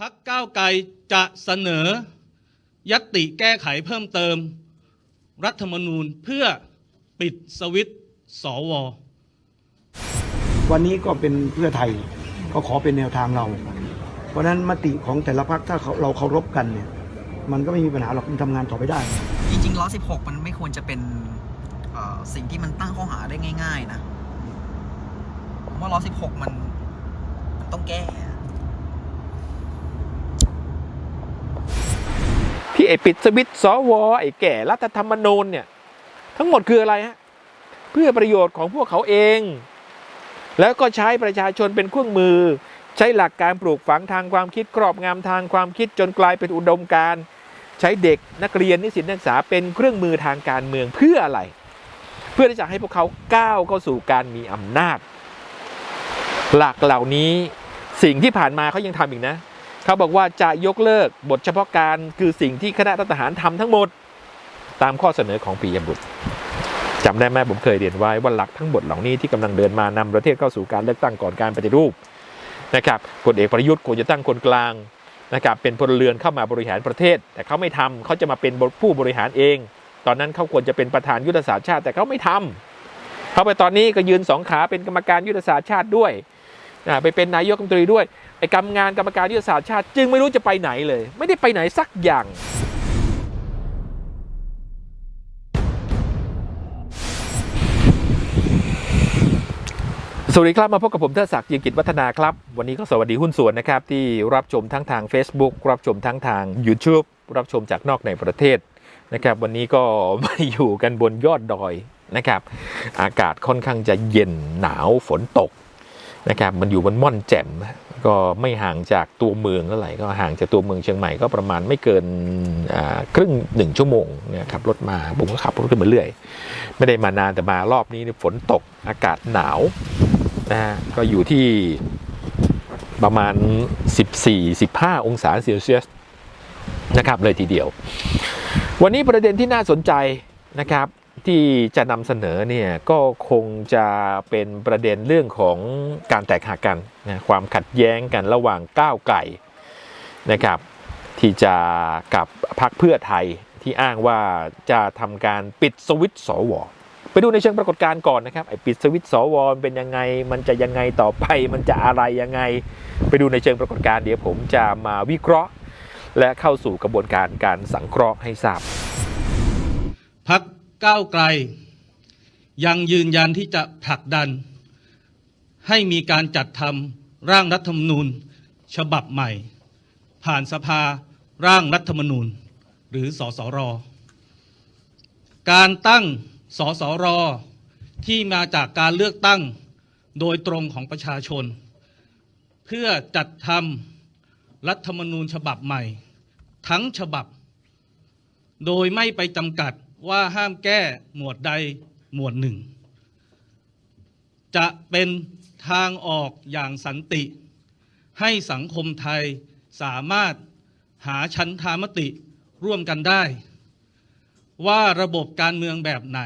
พักก้าวไกลจะเสนอ ยัตติแก้ไขเพิ่มเติม รัฐธรรมนูญเพื่อปิดสวิตช์สว วันนี้ก็เป็นเพื่อไทยก็ขอเป็นแนวทางเรา เพราะฉะนั้นมติของแต่ละพรรคถ้าเราเคารพกันเนี่ย มันก็ไม่มีปัญหาหรอกมันทำงานต่อไปได้ จริงๆล้อ16มันไม่ควรจะเป็นเอ่อสิ่งที่มันตั้งข้อหาได้ง่าย ๆ นะผมว่าล้อ16มันมันต้องแก้ ที่ไอ้ปิดสวิตช์สวไอ้แก่รัฐธรรมนูญเนี่ย ทั้งหมดคืออะไรฮะเพื่อประโยชน์ของพวกเขาเอง แล้วก็ใช้ประชาชนเป็นเครื่องมือ ใช้หลักการปลูกฝังทางความคิดครอบงำทางความคิดจนกลายเป็นอุดมการณ์ใช้เด็กนักเรียนนิสิตนักศึกษาเป็นเครื่องมือทางการเมืองเพื่ออะไร เพื่อที่จะให้พวกเขาก้าวเข้าสู่การมีอำนาจ หลักเหล่านี้สิ่งที่ผ่านมาเขายังทำอีกนะ เขาบอกว่าจะยกเลิกบทเฉพาะการคือสิ่งที่คณะรัฐประหารทำทั้งหมด ตามข้อเสนอของปียบุตรจำได้ไหมผมเคยเรียนไว้ว่าหลักทั้งหมดเหล่านี้ที่กำลังเดินมานำประเทศเข้าสู่การเลือกตั้งก่อนการปฏิรูปนะครับพลเอกประยุทธ์ควรจะตั้งคนกลางนะครับเป็นพลเรือนเข้ามาบริหารประเทศ แต่เขาไม่ทำเขาจะมาเป็นผู้บริหารเอง ตอนนั้นเขาควรจะเป็นประธานยุทธศาสตร์ชาติ แต่เขาไม่ทำเขาไปตอนนี้ก็ยืนสองขาเป็นกรรมการยุทธศาสตร์ชาติด้วยไปเป็นนายกรัฐมนตรีด้วย ไอ้กรรมงานกรรมการยุทธศาสตร์ชาติ จึงไม่รู้จะไปไหนเลย ไม่ได้ไปไหนสักอย่าง สวัสดีครับมาพบกับผมเทิดศักดิ์ยียมกิจวัฒนาครับ วันนี้ก็สวัสดีหุ้นส่วนนะครับ ที่รับชมทั้งทาง Facebook รับชมทั้งทาง YouTube รับชมจากนอกในประเทศนะครับ วันนี้ก็มาอยู่กันบนยอดดอยนะครับ อากาศค่อนข้างจะเย็นหนาวฝนตกนะครับ มันอยู่บนม่อนแจ่ม ก็ไม่ห่างจากตัวเมืองเท่าไหร่ก็ห่างจากตัวเมืองเชียงใหม่ก็ประมาณไม่เกินครึ่งหนึ่งชั่วโมงเนี่ยขับรถมาผมก็ขับรถขึ้นมาเรื่อย ไม่ได้มานานแต่มารอบนี้ฝนตกอากาศหนาวนะฮะก็อยู่ที่ประมาณ 14-15 องศาเซลเซียสนะครับเลยทีเดียว วันนี้ประเด็นที่น่าสนใจนะครับ ที่จะนำเสนอเนี่ยก็คงจะเป็นประเด็นเรื่องของการแตกหักกันนะความขัดแย้งกันระหว่างก้าวไก่นะครับ ที่จะกับพรรคเพื่อไทยที่อ้างว่าจะทำการปิดสวิตช์สวไปดูในเชิงปรากฏการณ์ก่อนนะครับไอ้ปิดสวิตช์สวมันเป็นยังไง มันจะยังไงต่อไปมันจะอะไรยังไง ไปดูในเชิงปรากฏการณ์เดี๋ยวผมจะมาวิเคราะห์ และเข้าสู่กระบวนการการสังเคราะห์ให้ทราบพัก ก้าวไกล ยังยืนยันที่จะผลักดัน ให้มีการจัดทำร่างรัฐธรรมนูญ ฉบับใหม่ ผ่านสภาร่างรัฐธรรมนูญ หรือสสร การตั้งสสร ที่มาจากการเลือกตั้งโดยตรงของประชาชน เพื่อจัดทำรัฐธรรมนูญฉบับใหม่ ทั้งฉบับ โดยไม่ไปจำกัด ว่าห้ามแก้หมวดใดหมวดหนึ่ง จะเป็นทางออกอย่างสันติ ให้สังคมไทยสามารถหาชั้นทามติร่วมกันได้ ว่าระบบการเมืองแบบไหน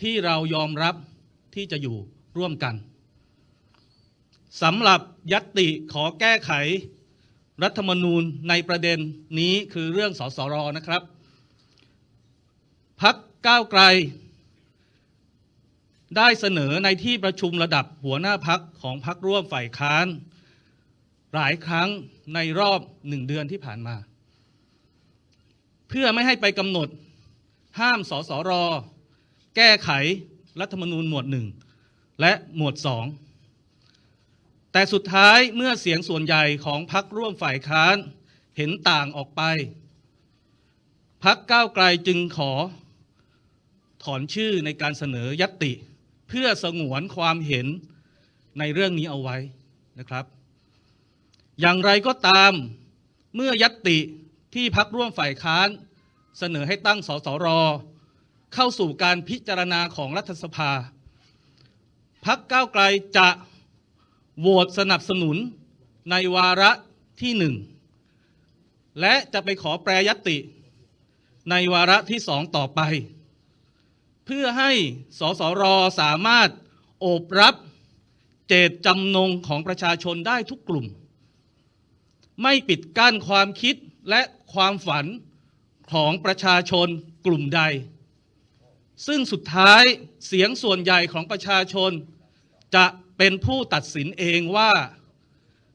ที่เรายอมรับที่จะอยู่ร่วมกันสำหรับยัตติขอแก้ไข รัฐธรรมนูญในประเด็นนี้คือเรื่องสสรนะครับ พักก้าวไกล ได้เสนอในที่ประชุมระดับหัวหน้าพักของพักร่วมฝ่ายค้าน หลายครั้งในรอบหนึ่งเดือนที่ผ่านมา เพื่อไม่ให้ไปกำหนดห้ามสสร แก้ไขรัฐธรรมนูญหมวดหนึ่งและหมวดสองแต่สุดท้ายเมื่อเสียงส่วนใหญ่ของพักร่วมฝ่ายค้านเห็นต่างออกไปพักก้าวไกลจึงขอ ถอนชื่อในการเสนอยัตติ เพื่อสงวนความเห็นในเรื่องนี้เอาไว้นะครับ อย่างไรก็ตามเมื่อยัตติที่พักร่วมฝ่ายค้านเสนอให้ตั้งสสร เข้าสู่การพิจารณาของรัฐสภา พักก้าวไกลจะโหวตสนับสนุนในวาระที่หนึ่งและจะไปขอแปรยตติในวาระที่สองต่อไป เพื่อให้สสรสามารถโอบรับเจตจำนงของประชาชนได้ทุกกลุ่ม ไม่ปิดกั้นความคิดและความฝันของประชาชนกลุ่มใด ซึ่งสุดท้ายเสียงส่วนใหญ่ของประชาชน จะเป็นผู้ตัดสินเองว่า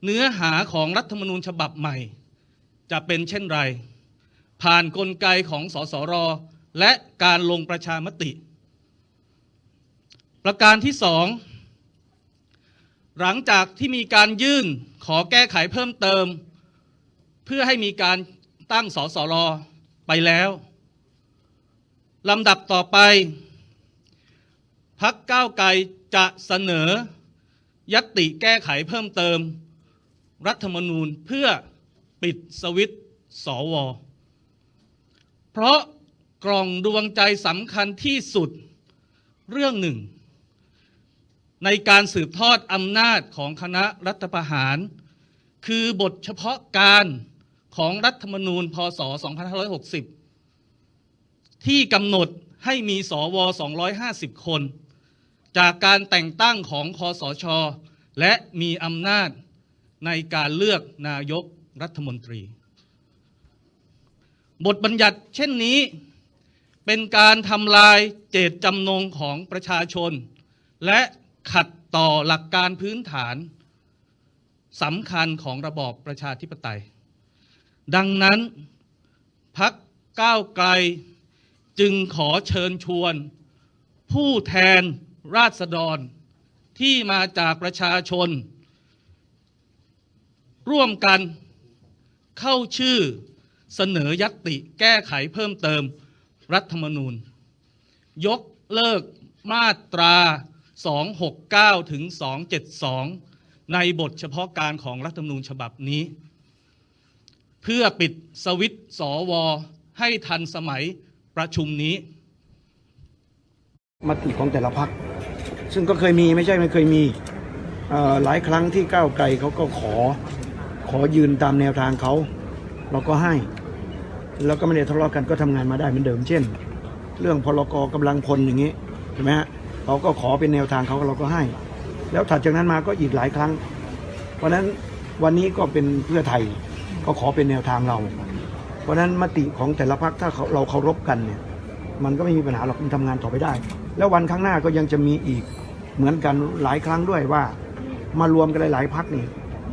เนื้อหาของรัฐธรรมนูญฉบับใหม่ จะเป็นเช่นไร ผ่านกลไกของสสร และการลงประชามติ ประการที่สองหลังจากที่มีการยื่นขอแก้ไขเพิ่มเติม เพื่อให้มีการตั้งสสรไปแล้วลำดับต่อไป พักก้าวไกลจะเสนอ ยัตติแก้ไขเพิ่มเติม รัฐธรรมนูญเพื่อปิดสวิตสว เพราะ กล่องดวงใจสำคัญที่สุดเรื่องหนึ่ง ในการสืบทอดอำนาจของคณะรัฐประหาร คือบทเฉพาะการของรัฐธรรมนูญพศ 2560 ที่กำหนดให้มีสว 250 คน จากการแต่งตั้งของคอสช และมีอำนาจในการเลือกนายกรัฐมนตรี บทบัญญัติเช่นนี้ เป็นการทำลายเจตจำนงของประชาชน และขัดต่อหลักการพื้นฐานสำคัญของระบอบประชาธิปไตย ดังนั้นพักก้าวไกลจึงขอเชิญชวน ผู้แทนราษฎรที่มาจากประชาชน ร่วมกันเข้าชื่อเสนอยัตติแก้ไขเพิ่มเติม รัฐธรรมนูญ ยกเลิกมาตรา 269 ถึง 272 ในบทเฉพาะการของรัฐธรรมนูญฉบับนี้ เพื่อปิดสวิตช์สวให้ทันสมัยประชุมนี้มติของแต่ละพัก ซึ่งก็เคยมีไม่ใช่ไม่เคยมีหลายครั้งที่ก้าวไกลเขาก็ขอขอยืนตามแนวทางเขา เราก็ให้ แล้วก็ไม่ได้ทะเลาะกันก็ทำงานมาได้เหมือนเดิม เช่น เรื่องพลกรกำลังพลอย่างนี้ใช่ไหมฮะเขาก็ขอเป็นแนวทางเขาเราก็ให้ แล้วถัดจากนั้นมาก็อีกหลายครั้ง เพราะฉะนั้นวันนี้ก็เป็นเพื่อไทยก็ขอเป็นแนวทางเรา เพราะฉะนั้นมติของแต่ละพักถ้าเขาเราเคารพกันเนี่ยมันก็ไม่มีปัญหาหรอกมันทำงานต่อไปได้ แล้ววันข้างหน้าก็ยังจะมีอีกเหมือนกันหลายครั้งด้วยว่ามารวมกันหลายๆพักนี่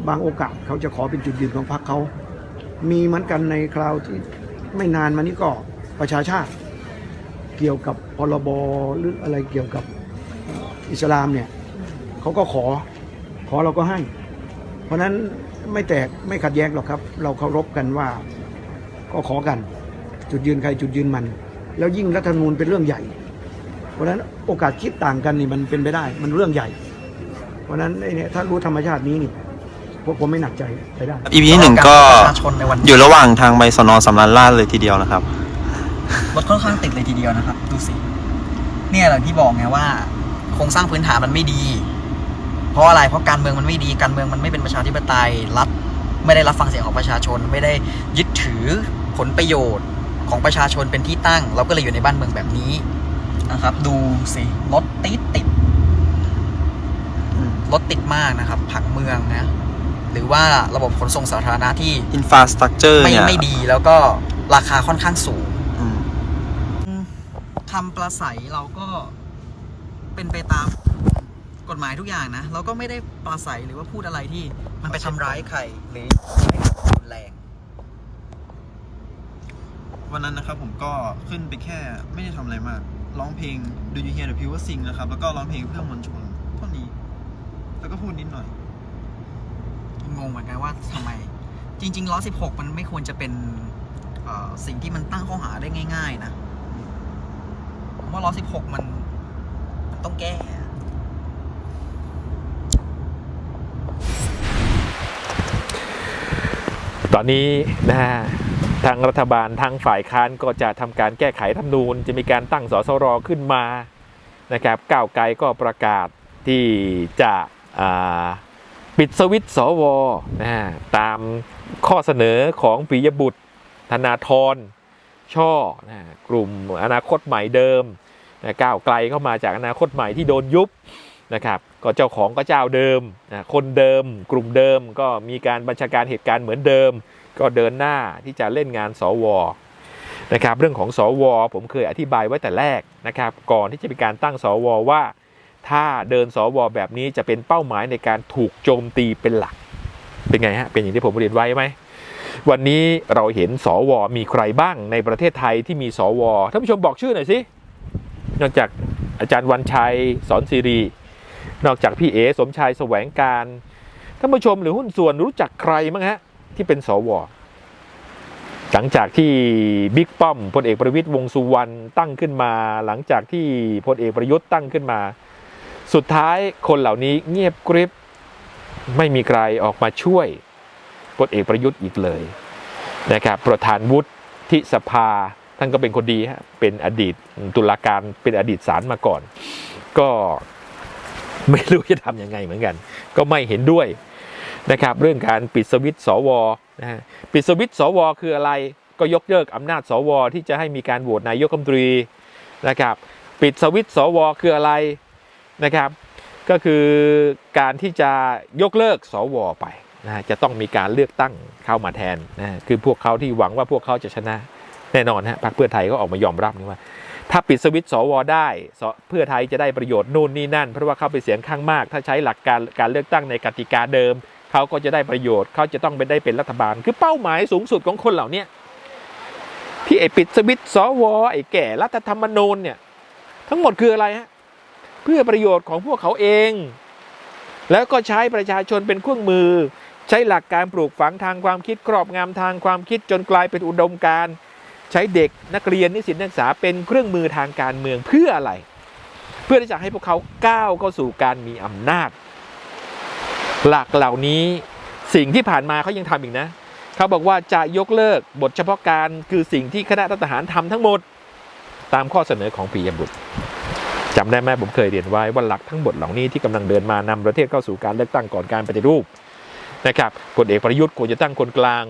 บางโอกาสเขาจะขอเป็นจุดยืนของพักเขา มีเหมือนกันในคราวที่ ไม่นานมานี้ก็ประชาชาติ เกี่ยวกับพรบหรืออะไรเกี่ยวกับอิสลามเนี่ยเขาก็ขอขอเราก็ให้ เพราะฉะนั้นไม่แตกไม่ขัดแย้งหรอกครับ เราเคารพกันว่าก็ขอกัน จุดยืนใครจุดยืนมัน แล้วยิ่งรัฐธรรมนูญเป็นเรื่องใหญ่ เพราะฉะนั้นโอกาสคิดต่างกันนี่มันเป็นไปได้ มันเรื่องใหญ่ เพราะฉะนั้นไอ้เนี่ยถ้ารู้ธรรมชาตินี้นี่ พวกผมไม่หนักใจไปได้อีพีหนึ่งก็ประชาชนในวันนี้อยู่ระหว่างทางไปสนสำนักราชเลยทีเดียวนะครับ รถค่อนข้างติดเลยทีเดียวนะครับ ดูสิ เนี่ยแหละที่บอกไงว่าโครงสร้างพื้นฐานมันไม่ดี เพราะอะไร เพราะการเมืองมันไม่ดี การเมืองมันไม่เป็นประชาธิปไตย รัฐไม่ได้รับฟังเสียงของประชาชน ไม่ได้ยึดถือผลประโยชน์ของประชาชนเป็นที่ตั้ง เราก็เลยอยู่ในบ้านเมืองแบบนี้นะครับ ดูสิ รถติดติดอืมรถติดมากนะครับ ผังเมืองนะ หรือว่าระบบขนส่งสาธารณะที่อินฟาสตรักเจอร์ไม่เนี่ยไม่ดีแล้วก็ราคาค่อนข้างสูงอืมคำประสัยเราก็เป็นไปตามกฎหมายทุกอย่างนะ เราก็ไม่ได้ปราศัยหรือว่าพูดอะไรที่ มันไปทำร้ายใครหรือไม่รุนแรง วันนั้นนะครับผมก็ขึ้นไปแค่ไม่ได้ทำอะไรมาก ร้องเพลง Do You Hear the People Sing นะครับ แล้วก็ร้องเพลงเพื่อมวลชนเท่านี้ แล้วก็พูดนิดหน่อย งงเหมือนกันว่าทำไม จริงๆล้อ16 มันไม่ควรจะเป็นสิ่งที่มันตั้งข้อหาได้ง่าย ๆ นะผมว่าล้อ16 มันมันต้องแก้ตอนนี้นะฮะทางรัฐบาลทางฝ่ายค้านก็จะทำการแก้ไขรัฐธรรมนูญจะมีการตั้งสสรขึ้นมานะครับก้าวไกลก็ประกาศที่จะ ปิดสวิตสวนะตามข้อเสนอของปิยบุตร ธนาธรช่อนะฮะกลุ่มอนาคตใหม่เดิมนะก้าวไกลเข้ามาจากอนาคตใหม่ที่โดนยุบนะครับก็เจ้าของก็เจ้าเดิมนะคนเดิม กลุ่มเดิมก็มีการบัญชาการเหตุการณ์เหมือนเดิม ก็เดินหน้าที่จะเล่นงานสวนะครับเรื่องของสว ผมเคยอธิบายไว้แต่แรกนะครับก่อนที่จะมีการตั้งสวว่า ถ้าเดินสวแบบนี้จะเป็นเป้าหมายในการถูกโจมตีเป็นหลัก เป็นไงฮะ เป็นอย่างที่ผมเรียนไว้ไหม วันนี้เราเห็นสวมีใครบ้างในประเทศไทยที่มีสวท่านผู้ชมบอกชื่อหน่อยสิ นอกจากอาจารย์วันชัยสอนซีรี นอกจากพี่เอสมชายแสวงการ ท่านผู้ชมหรือหุ้นส่วนรู้จักใครมั้งฮะที่เป็นสวหลังจากที่บิ๊กป้อมพลเอกประวิตยวงสุวรรณตั้งขึ้นมา หลังจากที่พลเอกประยุทธ์ตั้งขึ้นมา สุดท้ายคนเหล่านี้เงียบกริบ ไม่มีใครออกมาช่วยพลเอกประยุทธ์อีกเลยนะครับประธานวุฒิสภาท่านก็เป็นคนดีฮะเป็นอดีตตุลาการเป็นอดีตศาลมาก่อน ก็ไม่รู้จะทำยังไงเหมือนกัน ก็ไม่เห็นด้วยนะครับ เรื่องการปิดสวิตสวนะฮะปิดสวิตสวคืออะไรก็ยกเลิกอำนาจสว ที่จะให้มีการโหวตนายกรัฐมนตรีนะครับ ปิดสวิตสวคืออะไร นะครับ ก็คือการที่จะยกเลิกสวไปนะฮะจะต้องมีการเลือกตั้งเข้ามาแทนนะคือพวกเขาที่หวังว่าพวกเขาจะชนะแน่นอนฮะพรรคเพื่อไทยก็ออกมายอมรับนี่ว่า ถ้าปิดสวิตสวได้ เพื่อไทยจะได้ประโยชน์นู่นนี่นั่น เพราะว่าเขาเป็นเสียงข้างมาก ถ้าใช้หลักการการเลือกตั้งในกติกาเดิม เขาก็จะได้ประโยชน์ เขาจะต้องไปได้เป็นรัฐบาล คือเป้าหมายสูงสุดของคนเหล่านี้ที่ไอ้ปิดสวิตสวไอ้แก่รัฐธรรมนูญเนี่ยทั้งหมดคืออะไรฮะ เพื่อประโยชน์ของพวกเขาเอง แล้วก็ใช้ประชาชนเป็นเครื่องมือ ใช้หลักการปลูกฝังทางความคิดครอบงำทางความคิดจนกลายเป็นอุดมการใช้เด็กนักเรียนนิสิตนักศึกษาเป็นเครื่องมือทางการเมืองเพื่ออะไร เพื่อที่จะให้พวกเขาก้าวเข้าสู่การมีอำนาจ หลักเหล่านี้สิ่งที่ผ่านมาเขายังทำอีกนะเขาบอกว่าจะยกเลิกบทเฉพาะการคือสิ่งที่คณะรัฐประหารทำทั้งหมด ตามข้อเสนอของปียบุตร จำได้ไหมผมเคยเรียนไว้ว่าหลักทั้งหมดเหล่านี้ที่กำลังเดินมานำประเทศเข้าสู่การเลือกตั้งก่อนการปฏิรูปนะครับพลเอกประยุทธ์ควรจะตั้งคนกลาง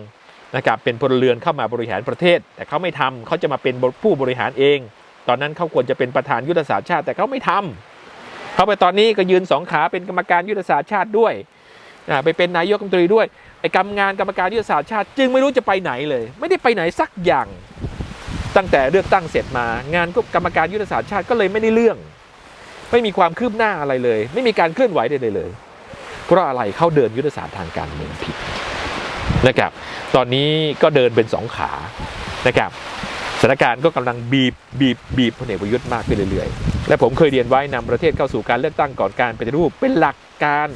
นะครับเป็นพลเรือนเข้ามาบริหารประเทศ แต่เขาไม่ทำเขาจะมาเป็นผู้บริหารเอง ตอนนั้นเขาควรจะเป็นประธานยุทธศาสตร์ชาติแต่เขาไม่ทำเขาไปตอนนี้ก็ยืนสองขาเป็นกรรมการยุทธศาสตร์ชาติด้วยไปเป็นนายกรัฐมนตรีด้วยไอ้กรรมงานกรรมการยุทธศาสตร์ชาติ จึงไม่รู้จะไปไหนเลย ไม่ได้ไปไหนสักอย่าง ตั้งแต่เลือกตั้งเสร็จมางานก็กรรมการยุทธศาสตร์ชาติก็เลยไม่ได้เรื่อง ไม่มีความคืบหน้าอะไรเลย ไม่มีการเคลื่อนไหวใดๆเลยเพราะอะไรเขาเดินยุทธศาสตร์ทางการเมืองผิดนะครับตอนนี้ก็เดินเป็นสองขานะครับสถานการณ์ก็กำลังบีบบีบบีบพลเอกประยุทธ์มากขึ้นเรื่อยๆ และผมเคยเรียนไว้นำประเทศเข้าสู่การเลือกตั้งก่อนการปฏิรูปเป็นหลักการ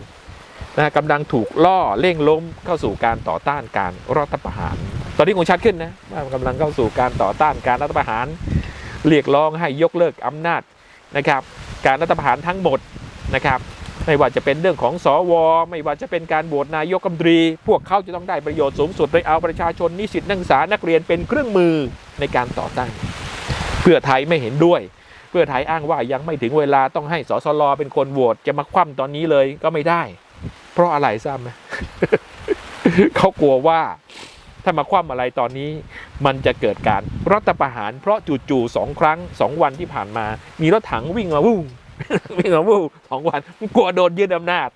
นะกำลังถูกล่อเร่งล้มเข้าสู่การต่อต้านการรัฐประหาร ตอนนี้คงชัดขึ้นนะว่ากำลังเข้าสู่การต่อต้านการรัฐประหาร เรียกร้องให้ยกเลิกอำนาจนะครับ การรัฐประหารทั้งหมดนะครับไม่ว่าจะเป็นเรื่องของสวไม่ว่าจะเป็นการโหวตนายกรัฐมนตรี พวกเขาจะต้องได้ประโยชน์สูงสุดโดยเอาประชาชนนิสิตนักศึกษานักเรียนเป็นเครื่องมือในการต่อต้านเพื่อไทยไม่เห็นด้วย เพื่อไทยอ้างว่ายังไม่ถึงเวลาต้องให้สสลเป็นคนโหวตจะมาคว่ำตอนนี้เลยก็ไม่ได้ เพราะอะไรทราบไหมเขากลัวว่า ถ้ามาคว่ำอะไรตอนนี้มันจะเกิดการรัฐประหาร เพราะจู่ๆสองครั้งสองวันที่ผ่านมา มีรถถังวิ่งมาวู้วิ่งมาวู้สองวันกลัวโดนยึดอำนาจ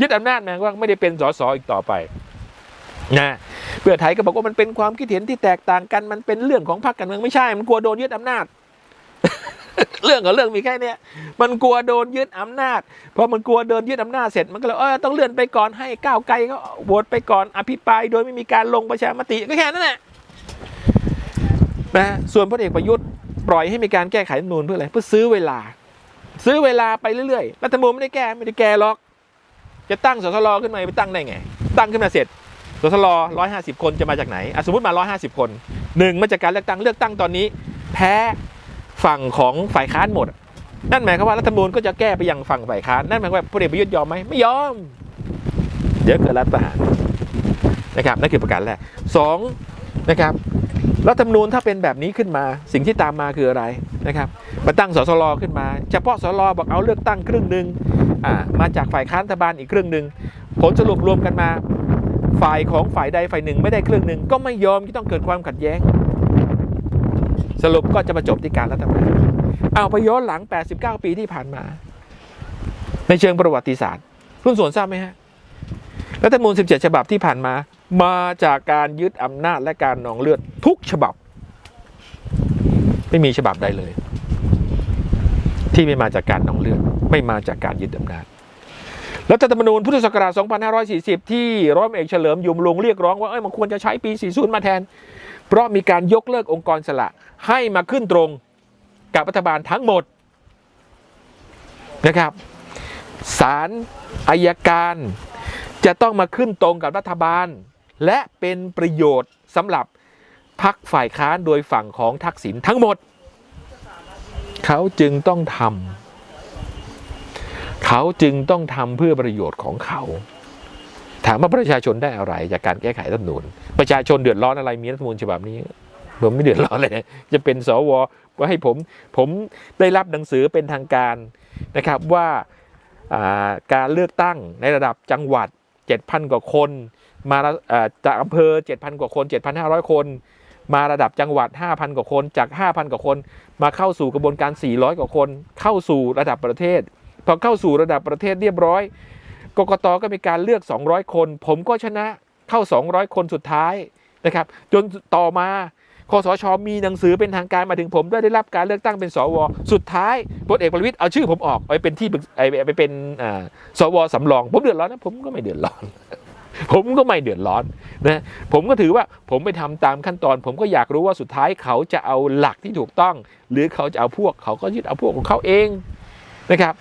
ยึดอำนาจหมายความว่าไม่ได้เป็นสสอีกต่อไปนะเพื่อไทยก็บอกว่ามันเป็นความคิดเห็นที่แตกต่างกันมันเป็นเรื่องของพรรคการเมืองไม่ใช่ มันกลัวโดนยึดอำนาจ เรื่องกับเรื่องมีแค่เนี้ยมันกลัวโดนยึดอำนาจพอมันกลัวโดนยึดอำนาจเสร็จมันก็เลยเออต้องเลื่อนไปก่อนให้ก้าวไกลเขาโหวตไปก่อนอภิปรายโดยไม่มีการลงประชามติก็แค่นั้นแหละนะส่วนพลเอกประยุทธ์ปล่อยให้มีการแก้ไขรัฐมนูญเพื่ออะไรเพื่อซื้อเวลา ซื้อเวลาไปเรื่อยๆรัฐมนูญไม่ได้แก้ไม่ได้แก้หรอก จะตั้งสสลขึ้นมาไปตั้งได้ไง ตั้งขึ้นมาเสร็จสสลร้อยห้าสิบคนจะมาจากไหนอะสมมติมาร้อยห้าสิบคนหนึ่งมาจากการเลือกตั้งเลือกตั้งตอนนี้ แพ้ ฝั่งของฝ่ายค้านหมด นั่นหมายความว่ารัฐธรรมนูญก็จะแก้ไปยังฝั่งฝ่ายค้าน นั่นหมายความว่าพลเอกประยุทธ์ยอมไหมไม่ยอม เดี๋ยวเกิดรัฐประหารนะครับนั่นคือประการแรกสองนะครับรัฐธรรมนูญถ้าเป็นแบบนี้ขึ้นมาสิ่งที่ตามมาคืออะไรนะครับมาตั้งสสลขึ้นมา เฉพาะสสลบอกเอาเลือกตั้งครึ่งหนึ่งอ่ามาจากฝ่ายค้านรัฐบาลอีกครึ่งหนึ่งผลสรุปรวมกันมา ฝ่ายของฝ่ายใดฝ่ายหนึ่งไม่ได้ครึ่งหนึ่งก็ไม่ยอมที่ต้องเกิดความขัดแย้ง สรุปก็จะมาจบที่การรัฐประหารเอาไปย้อนหลัง 89 ปีที่ผ่านมา ในเชิงประวัติศาสตร์ รุ่นส่วนทราบไหมฮะรัฐธรรมนูญ17 ฉบับที่ผ่านมา มาจากการยึดอำนาจและการนองเลือดทุกฉบับ ไม่มีฉบับใดเลย ที่ไม่มาจากการนองเลือด ไม่มาจากการยึดอำนาจรัฐธรรมนูญพุทธศักราช 2540 ที่ร้อยเอกเฉลิมยุมลงเรียกร้องว่าเอ้ยมันควรจะใช้ปี 40 มาแทน เพราะมีการยกเลิกองค์กรสละให้มาขึ้นตรงกับรัฐบาลทั้งหมดนะครับศาลอายการจะต้องมาขึ้นตรงกับรัฐบาล และเป็นประโยชน์สำหรับพักฝ่ายค้านโดยฝั่งของทักษิณทั้งหมด เขาจึงต้องทำเขาจึงต้องทำเพื่อประโยชน์ของเขา ถามว่าประชาชนได้อะไรจากการแก้ไขรัฐมนูญประชาชนเดือดร้อนอะไรมีรัฐมนูญฉบับนี้ผมไม่เดือดร้อนเลยนะจะเป็นสวว่าให้ผมผมได้รับหนังสือเป็นทางการนะครับว่าาการเลือกตั้งในระดับจังหวัด 7,000 กว่าคนมาระอ่าจากอำเภอ 7,000 กว่าคน 7,500 คน มาระดับจังหวัด 5,000 กว่าคนจาก 5,000 กว่าคน มาเข้าสู่กระบวนการ 400 กว่าคน เข้าสู่ระดับประเทศพอเข้าสู่ระดับประเทศเรียบร้อย กกตก็มีการเลือก 200 คน ผมก็ชนะเข้า 200 คนสุดท้ายนะครับ จนต่อมาคอสชมีหนังสือเป็นทางการมาถึงผมด้วยได้รับการเลือกตั้งเป็นสว สุดท้ายพลเอกประวิตยเอาชื่อผมออกไปเป็นที่ไอ้ไปเป็นอ่าสวสำรอง ผมเดือดร้อนนะผมก็ไม่เดือดร้อน ผมก็ไม่เดือดร้อนนะผมก็ถือว่าผมไปทำตามขั้นตอน ผมก็อยากรู้ว่าสุดท้ายเขาจะเอาหลักที่ถูกต้อง หรือเขาจะเอาพวกเขาก็ยึดเอาพวกของเขาเองนะครับ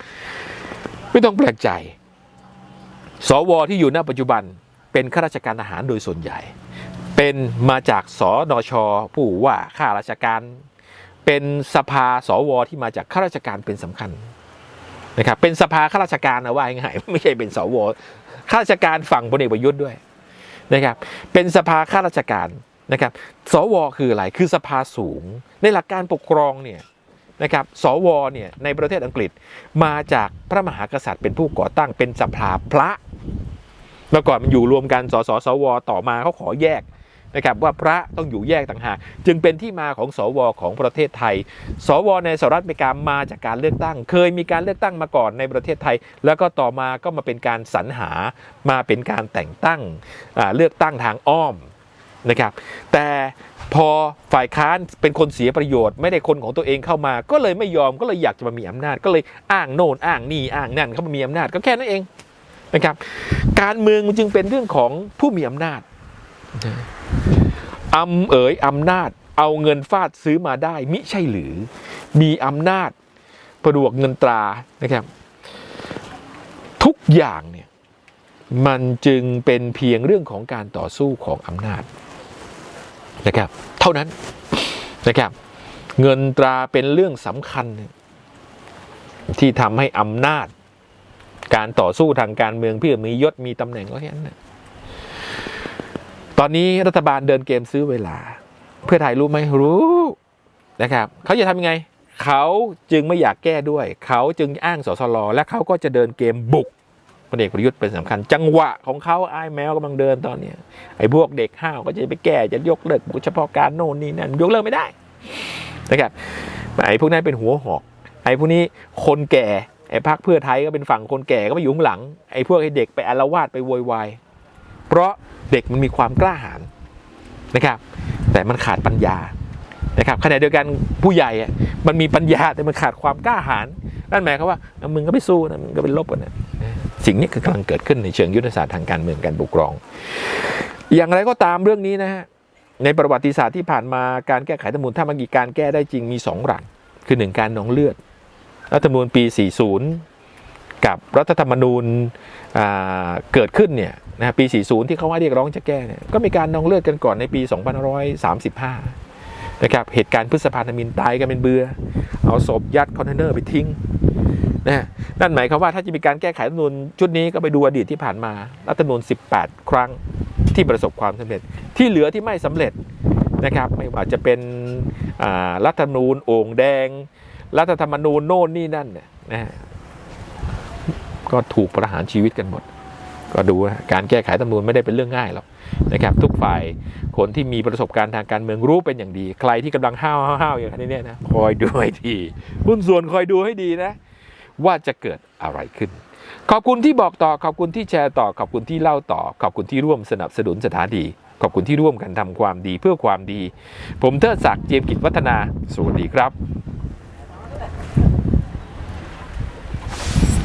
ไม่ต้องแปลกใจ สวที่อยู่ณปัจจุบันเป็นข้าราชการทหารโดยส่วนใหญ่ เป็นมาจากสนชผู้ว่าข้าราชการ เป็นสภาสวที่มาจากข้าราชการเป็นสำคัญนะครับเป็นสภาข้าราชการนะว่าง่ายๆไม่ใช่เป็นสวข้าราชการฝั่งพลเอกประยุทธ์ด้วยนะครับเป็นสภาข้าราชการนะครับสวคืออะไรคือสภาสูง ในหลักการปกครองเนี่ยนะครับสวเนี่ยในประเทศอังกฤษมาจากพระมหากษัตริย์เป็นผู้ก่อตั้งเป็นสภาพระ เมื่อก่อนมันอยู่รวมกันสสสว ต่อมาเขาขอแยกนะครับว่าพระต้องอยู่แยกต่างหากจึงเป็นที่มาของสวของประเทศไทย สวในสหรัฐอเมริกามาจากการเลือกตั้ง เคยมีการเลือกตั้งมาก่อนในประเทศไทย แล้วก็ต่อมาก็มาเป็นการสรรหามาเป็นการแต่งตั้งเลือกตั้งทางอ้อมนะครับแต่พอฝ่ายค้านเป็นคนเสียประโยชน์ ไม่ได้คนของตัวเองเข้ามา ก็เลยไม่ยอมก็เลยอยากจะมามีอำนาจ ก็เลยอ้างโน่นอ้างนี่อ้างนั่นเขามามีอำนาจก็แค่นั้นเอง นะครับ การเมืองมันจึงเป็นเรื่องของผู้มีอำนาจอำเอ๋ยอำนาจ เอาเงินฟาดซื้อมาได้ มิใช่หรือ มีอำนาจประดวกเงินตรานะครับ ทุกอย่างเนี่ยมันจึงเป็นเพียงเรื่องของการต่อสู้ของอำนาจนะครับ เท่านั้นนะครับ เงินตราเป็นเรื่องสำคัญที่ทำให้อำนาจ การต่อสู้ทางการเมืองเพื่อมียศมีตำแหน่งก็แค่นั้นตอนนี้รัฐบาลเดินเกมซื้อเวลา เพื่อไทยรู้ไหมรู้นะครับเขาจะทำยังไง เขาจึงไม่อยากแก้ด้วย เขาจึงอ้างสสลและเขาก็จะเดินเกมบุกพลเอกประยุทธ์เป็นสำคัญ จังหวะของเขาไอ้แมวกำลังเดินตอนเนี้ไอ้พวกเด็กห้าวก็จะไปแก้จะยกเลิกบุคเฉพาะการโน่นนี่นั่นยกเลิกไม่ได้นะครับไอ้พวกนั้นเป็นหัวหอกไอ้พวกนี้คนแก่ ไอ้พรรคเพื่อไทยก็เป็นฝั่งคนแก่ก็ไปอยู่ข้างหลัง ไอ้พวกไอ้เด็กไปอาละวาดไปโวยวาย เพราะเด็กมันมีความกล้าหาญนะครับ แต่มันขาดปัญญานะครับขณะเดียวกันผู้ใหญ่อะมันมีปัญญาแต่มันขาดความกล้าหาญนั่นหมายความว่ามึงก็ไปสู้นะมึงก็ไปลบกันนะสิ่งนี้คือกำลังเกิดขึ้นในเชิงยุทธศาสตร์ทางการเมืองการปกครอง อย่างไรก็ตามเรื่องนี้นะฮะในประวัติศาสตร์ที่ผ่านมาการแก้ไขรัฐธรรมนูญถ้ามันมีการแก้ได้จริงมีสองหลักคือหนึ่งการนองเลือด รัฐธรรมนูญปี 40 กับรัฐธรรมนูญเกิดขึ้นเนี่ยนะปี 40 ที่เขาว่าเรียกร้องจะแก้เนี่ยก็มีการนองเลือดกันก่อนในปี 2535 นะครับเหตุการณ์พฤษภาธมินตายกันเป็นเบือ เอาศพยัดคอนเทนเนอร์ไปทิ้งนะนั่นหมายความว่าถ้าจะมีการแก้ไขรัฐธรรมนูญชุดนี้ก็ไปดูอดีตที่ผ่านมารัฐธรรมนูญ18 ครั้งที่ประสบความสำเร็จที่เหลือที่ไม่สำเร็จนะครับไม่ว่าจะเป็นรัฐธรรมนูญโอ่งแดง รัฐธรรมนูญโน่นนี่นั่นเนี่ยนะก็ถูกประหารชีวิตกันหมด ก็ดูการแก้ไขธรรมนูญไม่ได้เป็นเรื่องง่ายหรอกนะครับ ทุกฝ่ายคนที่มีประสบการณ์ทางการเมืองรู้เป็นอย่างดี ใครที่กำลังห้าวห้าวๆอย่างนี้เนี่ยนะคอยดูให้ดีบุญส่วนคอยดูให้ดีนะ ว่าจะเกิดอะไรขึ้น ขอบคุณที่บอกต่อขอบคุณที่แชร์ต่อขอบคุณที่เล่าต่อ ขอบคุณที่ร่วมสนับสนุนสถานีขอบคุณที่ร่วมกันทำความดีเพื่อความดี ผมเทิดศักดิ์เจียมกิจวัฒนา สวัสดีครับ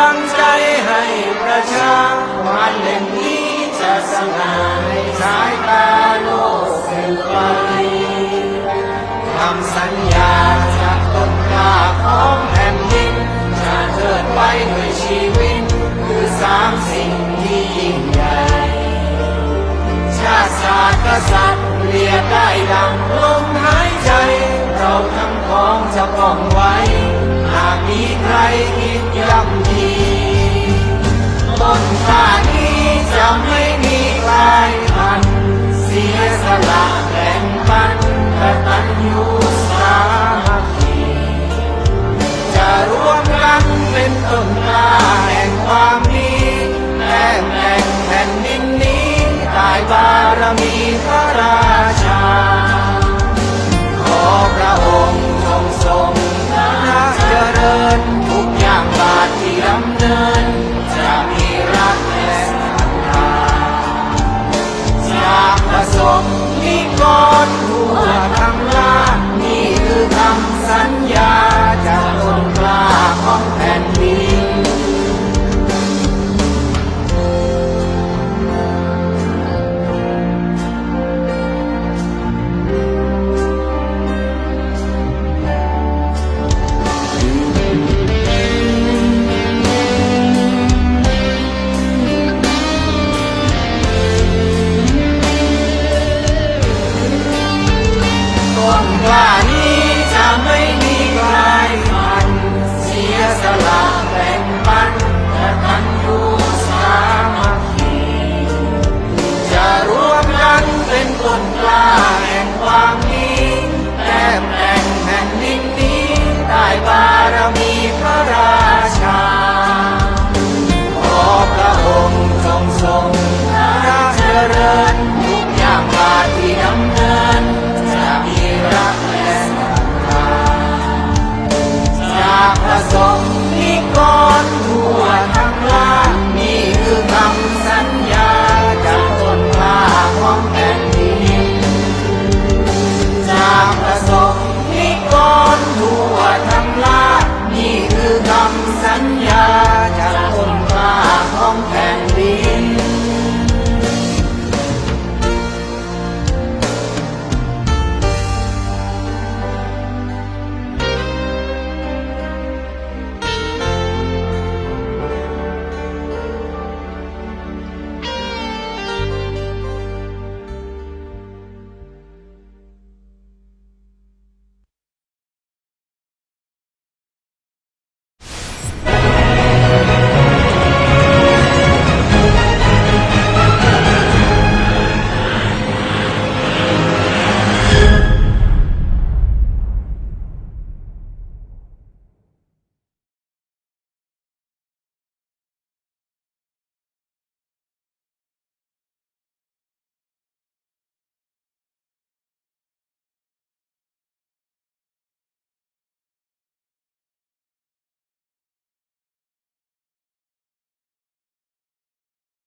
ลังใจให้ประชาวันเล่มนี้จะสง่าในสายตาโลกสืบไปคำสัญญาจากต้นกล้าของแผ่นดินจะเทิดไว้ด้วยชีวิต คือสามสิ่งที่ยิ่งใหญ่ ชาติศาสตร์กษัตริย์เรียกได้ดังลมหายใจ เราทั้งของจะป้องไว้ากมีใครคิดย่ำยีต้นข้านี้จะไม่มีกลายพัน เสียสละแบ่งปันกตัญญูสามัคคีจะรวมกันเป็นต้นกล้าแห่งความดีแต้มแห่งแผ่นดินนี้ตายบารมีพระรา ทำเนินจะมีรักและศรัทธาจากประสบนิกรทั่วทั้งลานี่คือคำสัญญ